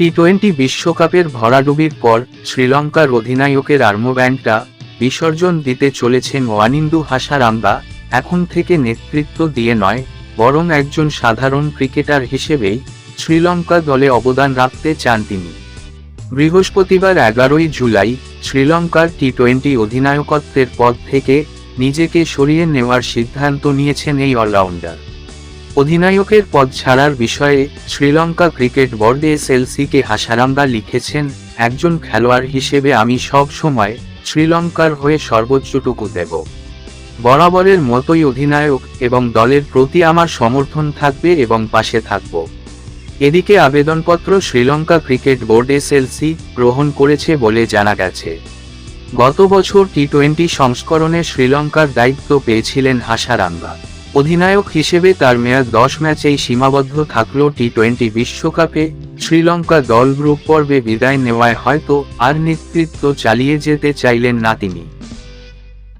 T twenty বিশ্বকাপের ভরাডুবির পর শ্রীলঙ্কার অধিনায়কের আর্মব্যান্ডটা বিসর্জন দিতে চলেছেন ওয়ানিন্দু হাসারাঙ্গা এখন থেকে নেতৃত্ব দিয়ে নয়, বরং একজন সাধারণ ক্রিকেটার হিসেবেই শ্রীলঙ্কা দলে অবদান রাখতে চান তিনি। বৃহস্পতিবার এগারোই জুলাই শ্রীলঙ্কার টি টোয়েন্টি অধিনায়কত্বের পদ থেকে নিজেকে সরিয়ে নেওয়ার সিদ্ধান্ত নিয়েছেন এই অলরাউন্ডার। অধিনায়কের পদ ছাড়ার বিষয়ে শ্রীলঙ্কা ক্রিকেট বোর্ড এসএলসিকে হাসারাঙ্গা লিখেছেন, একজন খেলোয়াড় হিসেবে আমি সব সময় শ্রীলঙ্কার হয়ে সর্বোচ্চটুকু দেব। বরাবরের মতোই অধিনায়ক এবং দলের প্রতি আমার সমর্থন থাকবে এবং পাশে থাকব। এদিকে আবেদনপত্র শ্রীলঙ্কা ক্রিকেট বোর্ড এসএলসি গ্রহণ করেছে বলে জানা গেছে। গত বছর টি টোয়েন্টি সংস্করণে শ্রীলঙ্কার দায়িত্ব পেয়েছিলেন হাসারাঙ্গা অধিনায়ক হিসেবে তার মেয়াদ দশ ম্যাচেই সীমাবদ্ধ থাকলেও টি টোয়েন্টি বিশ্বকাপে শ্রীলঙ্কা দল গ্রুপ পর্বে বিদায় নেওয়ায় হয়তো আর নেতৃত্ব চালিয়ে যেতে চাইলেন না তিনি।